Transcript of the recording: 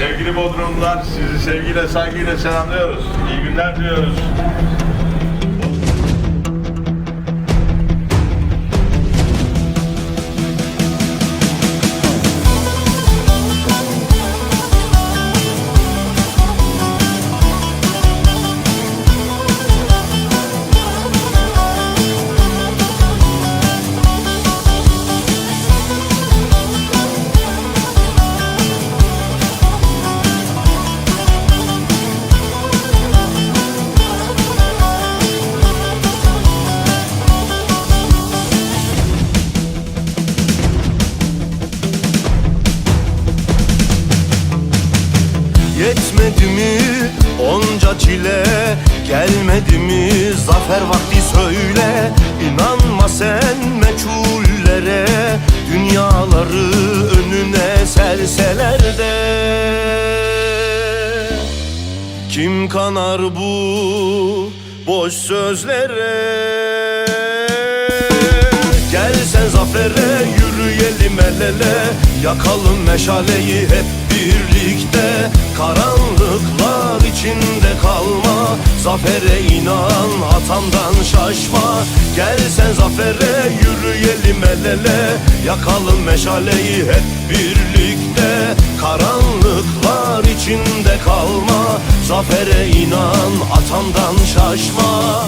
Sevgili Bodrumlular, sizi sevgiyle, saygıyla selamlıyoruz. İyi günler diliyoruz. Yetmedi mi? Onca çile Gelmedi mi? Zafer vakti söyle İnanma sen meçhullere. Dünyaları önüne serseler de. Kim kanar bu boş sözlere? Gel sen zafere yürüyelim el ele Yakalım meşaleyi hep birlikte. Karanlıklar içinde kalma Zafere inan atamdan şaşma. Gel sen zafere yürüyelim el ele Yakalım meşaleyi hep birlikte. Karanlıklar içinde kalma Zafere inan atamdan şaşma